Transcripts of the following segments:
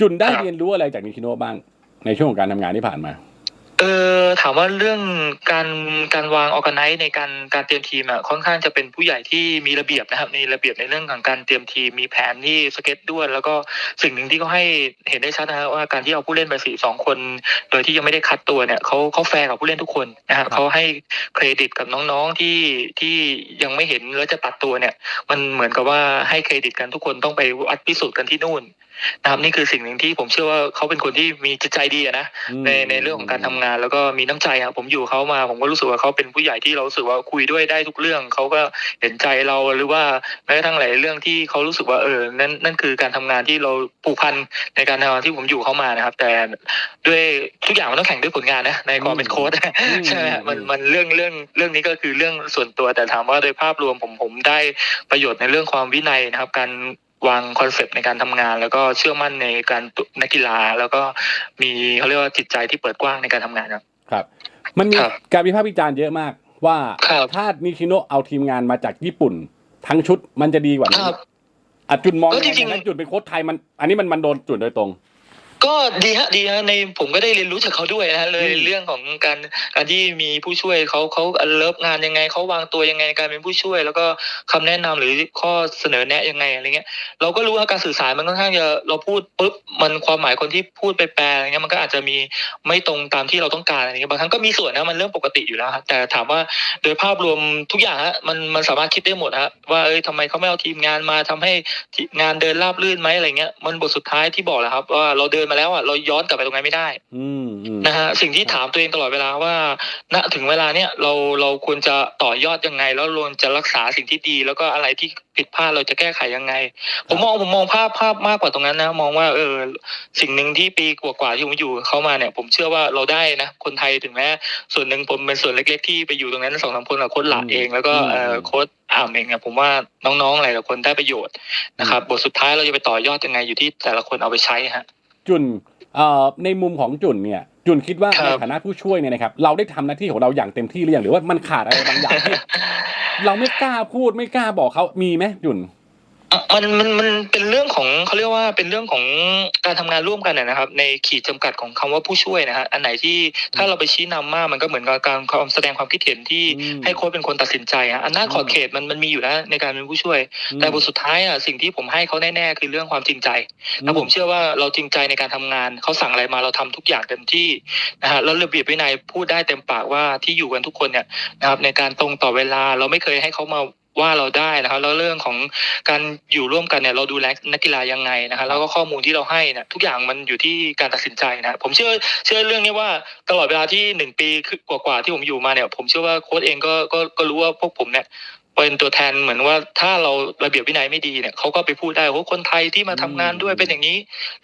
จุนได้ครับเรียนรู้อะไรจากนิชิโนะบ้างในช่วงของการทำงานที่ผ่านมา เออถามว่าเรื่องการการวางออ g a ไน z e ในการการเตรียมทีมอะค่อนข้างจะเป็นผู้ใหญ่ที่มีระเบียบนะครับมีระเบียบในเรื่องของการเตรียมทีมมีแผนที่สเก็ตด้วย แล้วก็สิ่งหนึ่งที่เขาให้เห็นได้ชัดนะครับว่าการที่เอาผู้เล่นไปสี่สองคน โดยที่ยังไม่ได้คัดตัวเนี่ยเขาเขาแฟร์กับผู้เล่นทุกคนนะฮะเขาให้เครดิตกับน้องๆที่ที่ยังไม่เห็นแล้วจะตัดตัวเนี่ย มันเหมือนกับว่าให้เครดิตกันทุกคนต้องไปวัดพิสูจน์กันที่นู่นนะครับนี่คือสิ่งหนึ่งที่ผมเชื่อว่าเขาเป็นคนที่มีจิตใจดีอะนะในในเรื่องของการทำงานแล้วก็มีน้ำใจครับผมอยู่เขามา ผมก็รู้สึกว่าเขาเป็นผู้ใหญ่ที่เรารู้สึกว่าคุยด้วยได้ทุกเรื่องเขาก็เห็นใจเราหรือว่าแม้กระทั่งหลายเรื่องที่เขารู้สึกว่าเออนั่นนั่นคือการทำงานที่เราผูกพันในการทำงานที่ผมอยู่เขามานะครับ แต่ด้วยทุกอย่างมันต้องแข่งด้วยผลงานนะในความเป็นโค้ชใช่ไหมฮะมันมันเรื่องเรื่องเรื่องนี้ก็คือเรื่องส่วนตัวแต่ถามว่าโดยภาพรวมผมผมได้ประโยชน์ในเรื่องความวินัยนะครับ การ วางคอนเซปต์ในการทำงาน แล้วก็เชื่อมั่นในการนักกีฬา แล้วก็มีเขาเรียกว่าจิตใจที่เปิดกว้างในการทำงานครับครับ มันมีครับการวิพากษ์วิจารณ์เยอะมากว่าครับถ้านิชิโนะเอาทีมงานมาจากญี่ปุ่น ทั้งชุดมันจะดีกว่านี้ครับอะจุนมองก็ยังจริไงงๆนะจุนเป็นโค้ชไทยมัน อันนี้มันมันโดนจุนโดยตรง ก็ดีฮะดีฮะในผมก็ได้เรียนรู้จากเขาด้วยนะฮะเลยอืมเรื่องของการการที่มีผู้ช่วยเขาเขาเลิฟงานยังไงเขาวางตัวยังไงในการเป็นผู้ช่วย แล้วก็คำแนะนำหรือข้อเสนอแนะยังไงอะไรเงี้ยเราก็รู้ว่าการสื่อสารมันค่อนข้างจะเราพูดปุ๊บมันความหมายคนที่พูดไปแปลอะไรเงี้ยมันก็อาจจะมีไม่ตรงตามที่เราต้องการอะไรเงี้ยบางครั้งก็มีส่วนนะมันเรื่องปกติอยู่แล้วครับแต่ถามว่าโดยภาพรวมทุกอย่างฮะมันมันสามารถคิดได้หมดฮะว่าเอ้ยทำไมเขาไม่เอาทีมงานมาทำให้ที่งานเดินราบรื่นไหมอะไรเงี้ยมันบทสุดท้ายที่บอกแหละครับว่าเราเดินมาแล้วอะเราย้อนกลับไปตรงนั้นไม่ได้อืมอืมนะฮะสิ่งที่ถามตัวเองตลอดเวลาว่า ณถึงเวลาเนี้ยเราเราควรจะต่อยอดยังไง แล้วเราจะรักษาสิ่งที่ดี แล้วก็อะไรที่ผิดพลาดเราจะแก้ไขยังไง ผมมองผมมองภาพภาพมากกว่าตรงนั้นนะ มองว่าเออสิ่งหนึ่งที่ปีกว่าๆที่ผมอยู่เข้ามาเนี่ย ผมเชื่อว่าเราได้นะ คนไทยถึงแม้ส่วนหนึ่งผมเป็นส่วนเล็ก ๆ ที่ไปอยู่ตรงนั้นสองสามคนกับโค้ชหลาดเองแล้วก็เออโค้ชอ่ามเองเนี่ยผมว่าน้องๆหลายๆคนได้ประโยชน์นะครับบทสุดท้ายเราจะไปต่อยอดยังไงอยู่ที่แต่ละคนเอาไปใช้ฮะ จุนเอ่อในมุมของจุนเนี่ย จุนคิดว่าครับในฐานะผู้ช่วยเนี่ยนะครับ เราได้ทำหน้าที่ของเราอย่างเต็มที่หรือยังหรือว่ามันขาดอะไรบางอย่างที่เราไม่กล้าพูดไม่กล้าบอกเขามีไหมจุนอะ มันมันมันเป็นเรื่องของเขาเรียกว่าเป็นเรื่องของการทำงานร่วมกันนะนะครับ ในขีดจำกัดของคำว่าผู้ช่วยนะฮะอันไหนที่ถ้าเราไปชี้นำมากมันก็เหมือนกับการความแสดงความคิดเห็นที่อืมให้โค้ชเป็นคนตัดสินใจฮะอันนั้นขอบเขตมันมันมีอยู่แล้วในการเป็นผู้ช่วย แต่บทสุดท้ายอะสิ่งที่ผมให้เขาแน่ๆคือเรื่องความจริงใจแล้วผมเชื่อว่าเราจริงใจในการทำงานเขาสั่งอะไรมาเราทำทุกอย่างเต็มที่นะฮะแล้วระเบียบวินัยพูดได้เต็มปากว่าที่อยู่กันทุกคนเนี่ยนะครับในการตรงต่อเวลาเราไม่เคยให้เขามา ว่าเราได้นะครับแล้วเรื่องของการอยู่ร่วมกันเนี่ยเราดูแลนักกีฬายังไงนะครับแล้วก็ข้อมูลที่เราให้เนี่ยทุกอย่างมันอยู่ที่การตัดสินใจนะผมเชื่อเชื่อเรื่องนี้ว่าตลอดเวลาที่หนึ่งปีกว่าๆที่ผมอยู่มาเนี่ย ผมเชื่อว่าโค้ชเองก็ก็ก็รู้ว่าพวกผมเนี่ย เป็นตัวแทนเหมือนว่าถ้าเราระเบียบวินัยไม่ดีเนี่ยเขาก็ไปพูดได้ว่าคนไทยที่มาทำงานด้วยเป็นอย่างนี้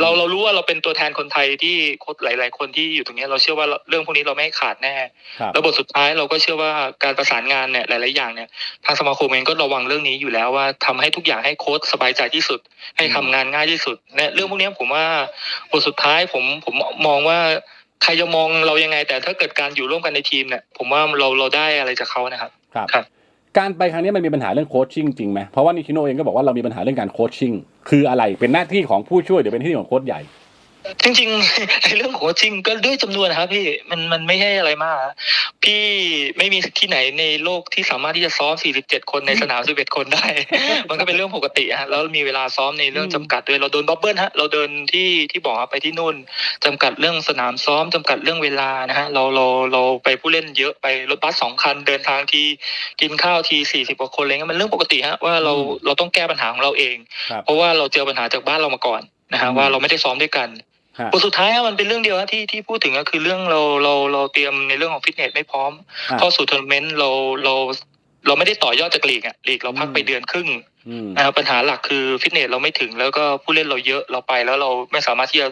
เราเรารู้ว่าเราเป็นตัวแทนคนไทยที่โค้ชหลาย ๆ คนที่อยู่ตรงนี้เราเชื่อว่าเรื่องพวกนี้เราไม่ให้ขาดแน่ครับแล้วบทสุดท้ายเราก็เชื่อว่าการประสานงานเนี่ยหลาย ๆ อย่างเนี่ยทางสมาคมเองก็ระวังเรื่องนี้อยู่แล้วว่าทำให้ทุกอย่างให้โค้ชสบายใจที่สุด ให้ทำงานง่ายที่สุดเนี่ยเรื่องพวกนี้ผมว่าบทสุดท้ายผมผมมองว่าใครจะมองเรายังไง แต่ถ้าเกิดการอยู่ร่วมกันในทีมเนี่ยผมว่าเราเราได้อะไรจากเขานะครับครับครับ การไปครั้งนี้มันมีปัญหาเรื่องโคชชิ่งจริงไหมเพราะว่านิชิโนเองก็บอกว่าเรามีปัญหาเรื่องการโคชชิ่งคืออะไรเป็นหน้าที่ของผู้ช่วยหรือเป็นหน้าที่ของโค้ชใหญ่ จริงๆในเรื่องของโคชชิ่งก็ด้วยจำนวนนะครับ พี่มันมันไม่ใช่อะไรมากอะพี่ไม่มีที่ไหนในโลกที่สามารถที่จะซ้อม 47 คนในสนาม 11 คนได้ มันก็เป็นเรื่องปกติฮะแล้วมีเวลาซ้อมในเรื่องอืมจำกัดด้วยเราโดนบับเบิ้ลฮะเราเดินที่ที่บอกครับไปที่นู่นจำกัดเรื่องสนามซ้อมจำกัดเรื่องเวลานะฮะเราเราเราไปผู้เล่นเยอะไปรถบัสสองคันเดินทางทีกินข้าวที 40 กว่าคนอะไรเงี้ยมันเรื่องปกติฮะว่าเราเราต้องแก้ปัญหาของเราเองครับเพราะว่าเราเจอปัญหาจากบ้านเรามาก่อนนะฮะอืมว่าเราไม่ได้ซ้อมด้วยกันฮะ บทสุดท้ายอะมันเป็นเรื่องเดียวนะที่ที่พูดถึงก็คือเรื่องเราเราเราเตรียมในเรื่องของฟิตเนสไม่พร้อมอะเข้าสู่ทัวร์นาเมนต์เราเรา เราไม่ได้ต่อยอดจากลีกอะลีกเราพักอืมไปเดือนครึ่งอืมนะครับปัญหาหลักคือฟิตเนสเราไม่ถึงแล้วก็ผู้เล่นเราเยอะเราไปแล้วเราไม่สามารถที่จะ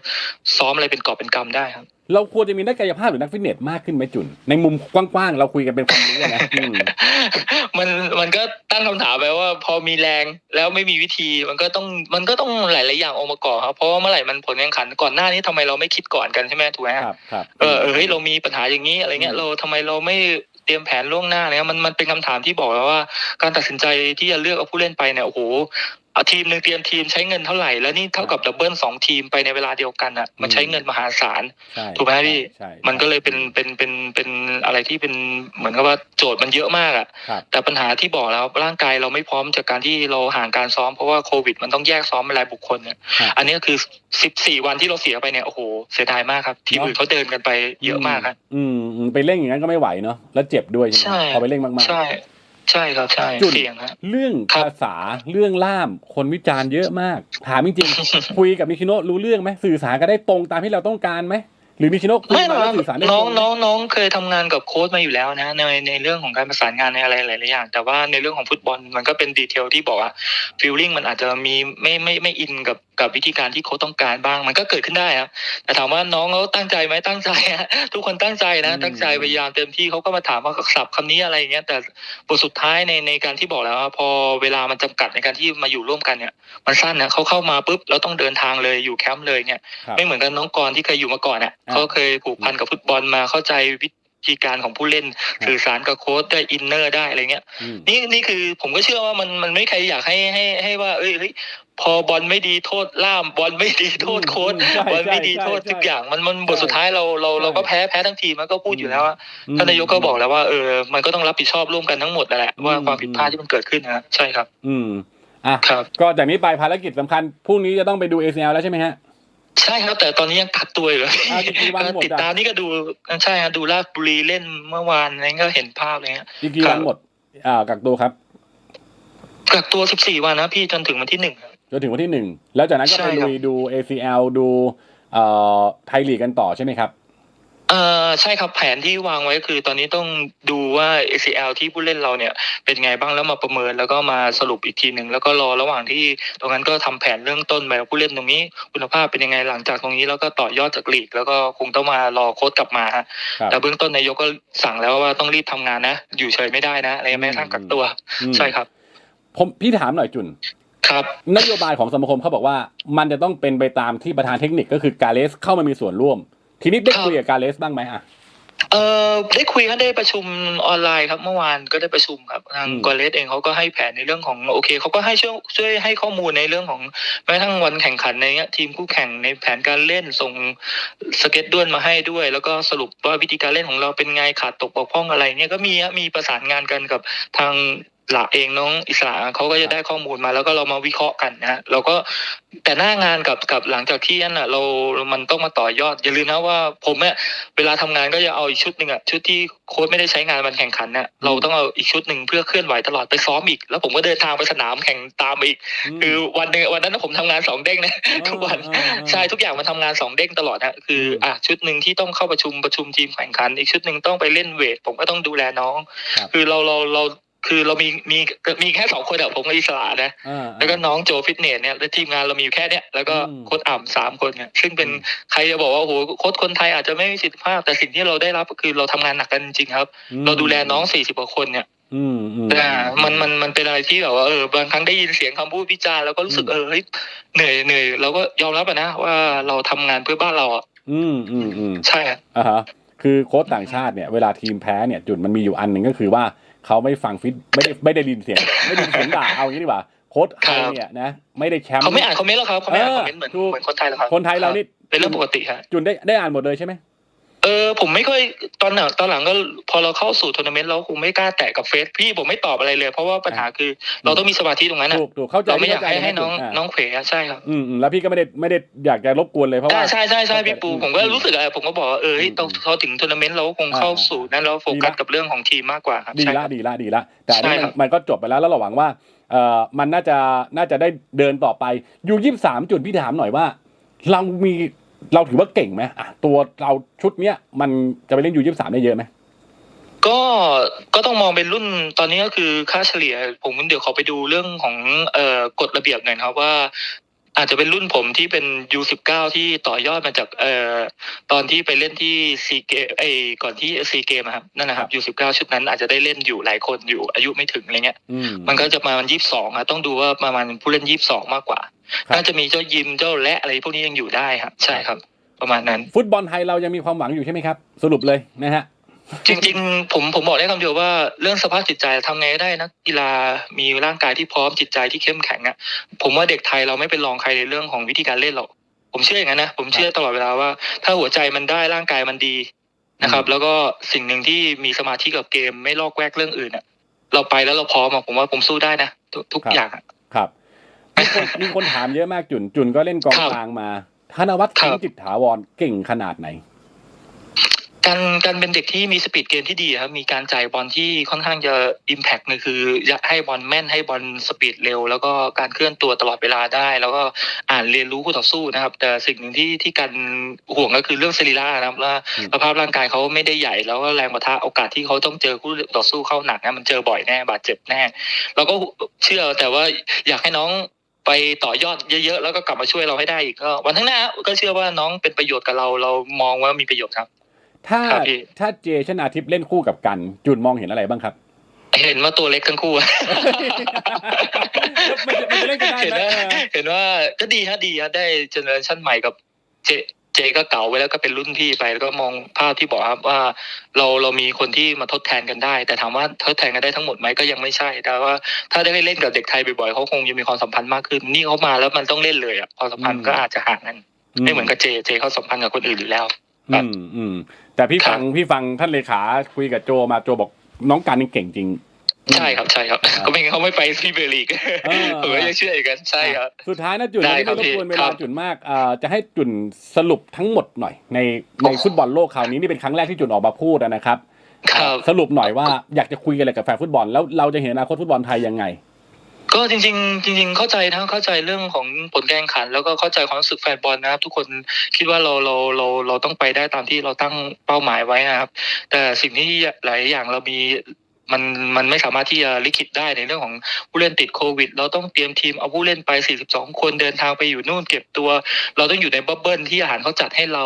ซ้อมอะไรเป็นกอบเป็นกำได้ครับ เราควรจะมีนักกายภาพหรือนักฟิตเนสมากขึ้นไหมจุน ในมุมกว้างๆ เราคุยกันเป็นความรู้อะนะอืมมันมันก็ตั้งคำถามไปว่า พอมีแรงแล้วไม่มีวิธีมันก็ต้องมันก็ต้องหลายๆอย่างองค์ประกอบครับเพราะว่าเมื่อไหร่มันผลแข่งขันก่อนหน้านี้ทำไมเราไม่คิดก่อนกันใช่ไหมถูกไหมคฮะรับครับเออเออเฮ้ยเรามีปัญหาอย่างนี้อะไรเงี้ยอืมเราทำไมเราไม่ เตรียมแผนล่วงหน้าเนี่ยมันมันเป็นคำถามที่บอกแล้วว่า การตัดสินใจที่จะเลือกเอาผู้เล่นไปเนี่ยโอ้โห เอาทีมหนึ่งเตรียมทีมใช้เงินเท่าไหร่แล้วนี่เท่ากับดับเบิลสองทีมไปในเวลาเดียวกันอะ มันใช้เงินมหาศาลใช่ถูกไหมพี่ใช่มันก็เลยเป็นเป็นเป็นเป็นอะไรที่เป็นเหมือนกับว่าโจทย์มันเยอะมากอะครับแต่ปัญหาที่บอกแล้วร่างกายเราไม่พร้อมจากการที่เราห่างการซ้อมเพราะว่าโควิด มันต้องแยกซ้อมเป็นรายบุคคลเนี่ยครับอันนี้ก็คือ14วันที่เราเสียไปเนี่ยโอ้โหเสียดายมากครับ ทีมเนอะอื่นเขาเดินกันไปเยอะมากครับอืมอืมไปเร่งอย่างนั้นก็ไม่ไหวเนาะแล้วเจ็บด้วยใช่ไหมใช่พอไปเร่งมากๆใช่ ใช่ครับใช่จุดเสี่ยงฮะเรื่องครับภาษาเรื่องล่าม คนวิจารณ์เยอะมาก ถามจริงๆคุยกับนิชิโนะรู้เรื่องไหมสื่อสารกันได้ตรงตามที่เราต้องการไหมห รือนิชิโนะคุยไม่หรมาอกแล้วสื่อสารได้ตน้รองงน้องน้องเคยทำงานกับโค้ชมาอยู่แล้วนะในในเรื่องของการประสานงานในอะไรหลายๆอย่าง แต่ว่าในเรื่องของฟุตบอลมันก็เป็นดีเทลที่บอกว่าฟิลลิ่งมันอาจจะมีไม่ไม่ไม่อินกับกับวิธีการที่โค้ชต้องการบ้าง มันก็เกิดขึ้นได้ครับแต่ถามว่าน้องเขาตั้งใจไหมตั้งใจฮะทุกคนตั้งใจนะ ตั้งใจพยายามเต็มที่เขาก็มาถามว่าศัพท์คำนี้อะไรอย่างเงี้ยแต่บทสุดท้ายในในการที่บอกแล้วว่าพอเวลามันจำกัดในการที่มาอยู่ร่วมกันเนี่ยมันสั้นนะเขาเข้ามาปุ๊บแล้วต้องเดินทางเลยอยู่แคมป์เลยเนี่ยครับไม่เหมือนกันน้องกรณ์ที่เคยอยู่มาก่อนอะอ่าเขาเคยผูกพันกับฟุตบอลมาเข้าใจวิธีการของผู้เล่นครับสื่อสารกับโค้ชได้อินเนอร์ได้อะไรเงี้ยอืมนี่นี่คือผมก็เชื่อว่ามันมันไม่ใครอยากให้ให้ให้ว่า เอ้ยเฮ้ยพอบอลไม่ดีโทษล่ามบอลไม่ดีโทษโค้ชอืมใช่บอลไม่ดีใช่โทษใช่ทุกอย่างมันมันบทใช่สุดท้ายเราเราเราก็ใช่แพ้แพ้ทั้งทีมมันก็พูดอยู่แล้วว่าอืมท่านนายกก็บอกแล้วว่าเออมันก็ต้องรับผิดชอบร่วมกันทั้งหมดนั่นแหละอืมว่าความผิดพลาดที่มันเกิดขึ้นนะใช่ครับ อืมอะครับก็จากนี้ไปภารกิจสำคัญพรุ่งนี้จะต้องไปดู ACL แล้วใช่ไหมฮะ ใช่ครับ แต่ตอนนี้ยังกักตัวอยู่เลยอ่ากี่วันหมดอะ ติดตามนี่ก็ดูใช่ครับดูราชบุรีเล่นเมื่อวานนั้นก็เห็นภาพเลยฮะ อีกกี่วันหมด อ่ากักตัวครับกักตัว 14 วันนะพี่จนถึงวันที่หนึ่งครับจนถึงวันที่หนึ่งแล้วจากนั้นก็ใช่ไปครับ ลุยดู ACL ดูเอ่อไทยลีกกันต่อใช่ไหมครับ เอ่อใช่ครับแผนที่วางไว้คือ ตอนนี้ต้องดูว่า ACL ที่ผู้เล่นเราเนี่ยเป็นไงบ้างแล้วมาประเมินแล้วก็มาสรุปอีกทีหนึ่งแล้วก็รอระหว่างที่ตรงนั้นก็ทำแผนเรื่องต้นไปว่าผู้เล่นตรงนี้ คุณภาพเป็นยังไงหลังจากตรงนี้แล้วก็ต่อยอดจากลีก แล้วก็คงต้องมารอโค้ชกลับมาฮะครับแต่เบื้องต้นนายกก็สั่งแล้วว่าต้องรีบทำงานนะ อยู่เฉยไม่ได้นะอะไรแม้กระทั่งกักตัวอืมใช่ครับ ผมพี่ถามหน่อยจุนครับนโยบายของสมาคมเขาบอกว่า มันจะต้องเป็นไปตามที่ประธานเทคนิคก็คือกาเลสเข้ามามีส่วนร่วม ทีนี้ได้ครับคุยกับกาเลสบ้างไหมอะเออได้คุยกันได้ประชุมออนไลน์ครับเมื่อวานก็ได้ประชุมครับทางอืมกอเลสเองเขาก็ให้แผนในเรื่องของโอเคเขาก็ให้ช่วยช่วยให้ข้อมูลในเรื่องของแม้กระทั่งวันแข่งขันในเนี้ยทีมคู่แข่งในแผนการเล่นส่งสเก็ตด้วนมาให้ด้วย แล้วก็สรุปว่าวิธีการเล่นของเราเป็นไงขาดตกบกพร่องอะไรเนี่ยก็มีฮะมีประสานงานกันกับทาง หลักเองน้องอิสระเขาก็จะได้ข้อมูลมา แล้วก็เรามาวิเคราะห์กันนะฮะเราก็แต่หน้างานกับกับหลังจากที่นั่นอะเรา มันต้องมาต่อยอดอย่าลืมนะว่าผมเนี่ยเวลาทำงานก็จะเอาอีกชุดหนึ่งอะชุดที่โค้ชไม่ได้ใช้งานวันแข่งขันเนี่ยเราต้องเอาอีกชุดหนึ่งเพื่อเคลื่อนไหวตลอดไปซ้อมอีก แล้วผมก็เดินทางไปสนามแข่งตามไปอีก คือวันหนึ่งวันนั้นผมทำงานสองเด้งนะทุกวันอ่าอ่าใช่ทุกอย่างมันทำงานสองเด้งตลอดฮะคืออะชุดหนึ่งที่ต้องเข้าประชุมประชุมทีมแข่งขัน อีกชุดหนึ่งต้องไปเล่นเวทผมก็ต้องดูแลน้องครับคือเราเราเรา คือเรามีมีมีแค่สองคนอะผมกับอิสระนะอ่าแล้วก็น้องโจฟิตเนสเนี่ยแล้วทีมงานเรามีอยู่แค่เนี้ยแล้วก็อืมโค้ชอ่ำสามคนเนี่ยซึ่งเป็นอืมใครจะบอกว่าโอ้โหโค้ชคนไทยอาจจะไม่มีประสิทธิภาพ แต่สิ่งที่เราได้รับก็คือเราทำงานหนักกันจริงๆครับอืมเราดูแลน้องสี่สิบกว่าคนเนี่ยอืมอืมอ่ามันมันมันเป็นอะไรที่แบบว่าเออบางครั้งได้ยินเสียงคำพูดวิจารณ์แล้วก็รู้สึกอืมเออเฮ้ยเหนื่อยเหนื่อยเราก็ยอมรับอะนะว่าเราทำงานเพื่อบ้านเราอะอืมอืมอืมใช่อะอ่าฮะคือโค้ชต่างชาติเนี่ยเวลาทีมแพ้เนี่ยจุดมันมีอยู่อันหนึ่งก็คือว่า เขาไม่ฟังฟิตไม่ได้ไม่ได้ยินเสียง ไม่ได้ยินเสียงด่าเอาอย่างนี้ดีกว่าโค้ชไทยเนี่ยนะไม่ได้แชมป์เขาไม่อ่านคอมเมนต์หรอกครับเขาไม่อ่านคอมเมนต์เหมือนถูกเหมือนคนไทยหรอกครับคนไทยเรานี่เป็นเรื่องปกติฮะจุนได้ได้อ่านหมดเลยใช่ไหม เออผมไม่ค่อยตอนหลังตอนหลังก็พอเราเข้าสู่ทัวร์นาเมนต์เราคงไม่กล้าแตะกับเฟซพี่ผมไม่ตอบอะไรเลย เพราะว่าปัญหาคือ เราต้องมีสมาธิตรงนั้นอะถูกถูกเข้าใจเราไม่อยากเข้ให้ให้น้องาน้องเขวอะใช่ครับอืมอืมแล้วพี่ก็ไม่ได้ไม่ได้อยากจะรบกวนเลยเพราะใช่ว่าใช่ใช่ใช่พี่ปูอืมผมก็รู้สึกอะไรผมก็บอกว่าเออเฮ้ยอืมต้องเขาถึงทัวร์นาเมนต์เราก็คงเข้าอ่าสู่นั้นเราโฟกัสดีละกับเรื่องของทีมมากกว่าครับดีใช่ละครับดีละดีละแต่อันนี้ใช่มัครันบมันก็จบไปแล้วแล้วเราหวังว่าเอ่อมันน่าจะน่าจะได้เดินต่อไปยูยี่สามจุดพี่ถามหน่อยว่า เรามี เราถือว่าเก่งไหมอะตัวเราชุดเนี้ยมันจะไปเล่นยูยี่สามได้เยอะไหมก็ก็ต้องมองเป็นรุ่นตอนนี้ก็คือค่าเฉลี่ย ผมเดี๋ยวขอไปดูเรื่องของเอ่อกฎระเบียบหน่อยครับว่า อาจจะเป็นรุ่นผมที่เป็น U19 ที่ต่อยอดมาจากเอ่อตอนที่ไปเล่นที่ซีเกไอก่อนที่ซีเกมครับนั่นนะครับ U19 ชุดนั้นอาจจะได้เล่นอยู่หลายคนอยู่อายุไม่ถึงอะไรเงี้ยอืมมันก็จะประมาณยี่สิบสองอะต้องดูว่าประมาณผู้เล่นยี่สิบสองมากกว่าครับน่าจะมีเจ้ายิมเจ้าและอะไรพวกนี้ยังอยู่ได้ครับใช่ครับ ประมาณนั้น ฟุตบอลไทยเรายังมีความหวังอยู่ใช่ไหมครับ สรุปเลยนะฮะ จริง ๆ ผมผมบอกได้คำเดียวว่าเรื่องสภาพจิตใจทำไงก็ได้นักกีฬามีร่างกายที่พร้อมจิตใจที่เข้มแข็งอะผมว่าเด็กไทยเราไม่เป็นรองใครในเรื่องของวิธีการเล่นหรอกผมเชื่ออย่างนั้นนะผมเชื่อตลอดเวลาว่า ถ้าหัวใจมันได้ร่างกายมันดีนะครับ แล้วก็สิ่งหนึ่งที่มีสมาธิกับเกมไม่ลอกแวกเรื่องอื่นอะเราไปแล้วเราพร้อมอะผมว่าผมสู้ได้นะทุกทุกครับอย่างอะครับมีคนมีคนถามเยอะมากจุนจุนก็เล่นกองครับกลางมาธนวัฒน์ครับทิ้งจิตถาวรเก่งขนาดไหน การการเป็นเด็กที่มีสปีดเกมที่ดีครับมีการจ่ายบอลที่ค่อนข้างจะอิมแพกเลยคือให้บอลแม่นให้บอลสปีดเร็ว แล้วก็การเคลื่อนตัวตลอดเวลาได้ แล้วก็อ่านเรียนรู้คู่ต่อสู้นะครับ แต่สิ่งหนึ่งที่ที่การห่วงก็คือเรื่องสรีระนะครับว่าสภาพร่างกายเขาไม่ได้ใหญ่แล้วก็แรงปะทะโอกาสที่เขาต้องเจอคู่ต่อสู้เข้าหนักนะมันเจอบ่อยแน่บาดเจ็บแน่เราก็เชื่อแต่ว่าอยากให้น้องไปต่อยอดเยอะๆ แล้วก็กลับมาช่วยเราให้ได้อีกก็วันข้างหน้าก็เชื่อว่าน้องเป็นประโยชน์กับเราเรามองว่ามีประโยชน์ครับ ถ้าครับพี่ ถ้าเจชนาทิพย์เล่นคู่กับกันจุนมองเห็นอะไรบ้างครับ เห็นว่าตัวเล็กทั้งคู่มันจะมันจะเล่นกันได้เห็นไหมว่าเห็นว่าก็ดีฮะดีฮะได้เจเนอเรชันใหม่กับเจเจก็เก่าไปแล้วก็เป็นรุ่นพี่ไปแล้วก็มองภาพที่บอกครับว่า เราเรามีคนที่มาทดแทนกันได้ แต่ถามว่าทดแทนกันได้ทั้งหมดไหมก็ยังไม่ใช่ แต่ว่าถ้าได้เล่นกับเด็กไทยบ่อยๆเขาคงจะมีความสัมพันธ์มากขึ้น นี่เขามาแล้วมันต้องเล่นเลยอะความสัมพันธ์ก็อาจจะห่างกันไม่เหมือนกับเจเจเขาสัมพันธ์กับคนอื่นอยู่แล้ว อืมอืมแต่พี่ฟังครับพี่ฟังท่านเลขาคุยกับโจมาโจบอกน้องกันนี่เก่งจริงใช่ครับใช่ครับก็ไม่งั้นเขาไม่ไปพรีเมียร์ลีกเออผมก็ยังเชื่ออย่างนั้นใช่ครับสุดท้ายนะจุนได้ไม่ครัได้บรบกวนพี่เวครัลาบจุนมากอ่าจะให้จุนสรุปทั้งหมดหน่อย ในในโอ้ฟุตบอลโลกคราวนี้นี่เป็นครั้งแรกที่จุนออกมาพูดนะครับครับสรุปหน่อยว่าอยากจะคุยกันอะไรกับแฟนฟุตบอลแล้วเราจะเห็นอนาคตฟุตบอลไทยยังไง ก็จริงๆจริง ๆ เข้าใจนะเข้าใจเรื่องของผลการแข่งขัน แล้วก็เข้าใจความรู้สึกแฟนบอลนะครับ ทุกคนคิดว่าเราเราเราเราต้องไปได้ตามที่เราตั้งเป้าหมายไว้นะครับ แต่สิ่งที่หลายอย่างเรามี มันมันไม่สามารถที่จะลิขิตได้ในเรื่องของผู้เล่นติดโควิด เราต้องเตรียมทีมเอาผู้เล่นไป 42 คนเดินทางไปอยู่นู่นเก็บตัว เราต้องอยู่ในบับเบิ้ลที่อาหารเขาจัดให้เรา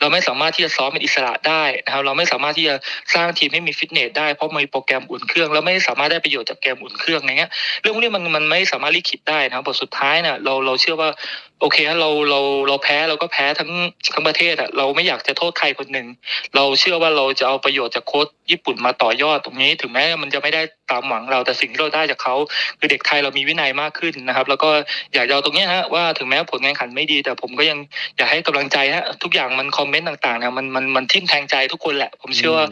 เราไม่สามารถที่จะซ้อมเป็นอิสระได้นะครับเราไม่สามารถที่จะสร้างทีมให้มีฟิตเนสได้เพราะมีโปรแกรมอุ่นเครื่อง แล้วไม่สามารถได้ประโยชน์จากเกมอุ่นเครื่องอย่างเงี้ยเรื่องพวกนี้มันมันไม่สามารถลิขิตได้นะครับบทสุดท้ายเนี่ยเราเราเชื่อว่าโอเคฮะเราเราเราแพ้เราก็แพ้ทั้งทั้งประเทศอะเราไม่อยากจะโทษใครคนหนึ่งเราเชื่อว่าเราจะเอาประโยชน์จากโค้ชญี่ปุ่นมาต่อยอดตรงนี้ ถึงแม้มันจะไม่ได้ตามหวังเราแต่สิ่งที่เราได้จากเขาคือเด็กไทยเรามีวินัยมากขึ้นนะครับ แล้วก็อยากจะเอาตรงเนี้ยฮะว่าถึงแม้ผลการแข่งขันไม่ดี แต่ผมก็ยังอยากให้กำลังใจฮะทุกอย่างมันคอมเมนต์ต่างๆเนี่ยมันมันมันทิ่มแทงใจทุกคนแหละ ผมเชื่อว่า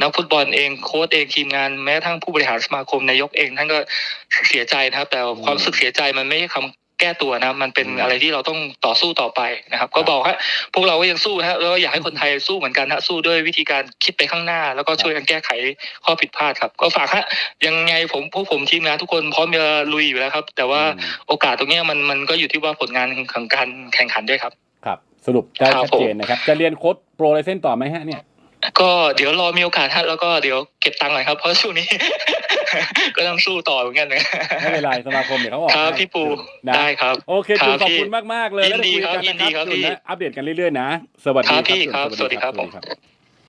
นักฟุตบอลเองโค้ชเองทีมงานแม้กระทั้งผู้บริหารสมาคมนายกเองท่านก็เสียใจนะครับ แต่ความรู้สึกเสียใจมันไม่ใช่คำ แก้ตัวนะมันเป็นอืมอะไรที่เราต้องต่อสู้ต่อไปนะครับ ก็บอกฮะพวกเราก็ยังสู้ฮะแล้วก็อยากให้คนไทยสู้เหมือนกันฮะสู้ด้วยวิธีการคิดไปข้างหน้า แล้วก็ช่วยกันแก้ไขข้อผิดพลาดครับ ก็ฝากฮะยังไงผมพวกผมทีมงานทุกคนพร้อมจะลุยอยู่แล้วครับ แต่ว่าอืมโอกาสตรงเนี้ยมันมันก็อยู่ที่ว่าผลงานของการแข่งขันด้วยครับครับ สรุปได้ครับชัดเจนนะครับ จะเรียนโค้ดโปรไลเซนต่อไหมฮะเนี่ยก็เดี๋ยวรอมีโอกาสฮะแล้วก็เดี๋ยวเก็บตังค์หน่อยครับเพราะช่วงนี้ ก็ต้องสู้ต่อเหมือนกันนะไม่เป็นไรสมาคมเดี๋ยวเขาออกครับให้พี่ปูนะได้ครับ โอเคครับจุนขอบพี่คุณมากๆเลยยินดีแล้วเดี๋ยวคุยกันครับยินดีนะครับครับจุนพี่นะอัปเดตกันเรื่อยๆนะ สวัสดีครับพี่จุนครับสวัสดีครับผมสวัสดีครับ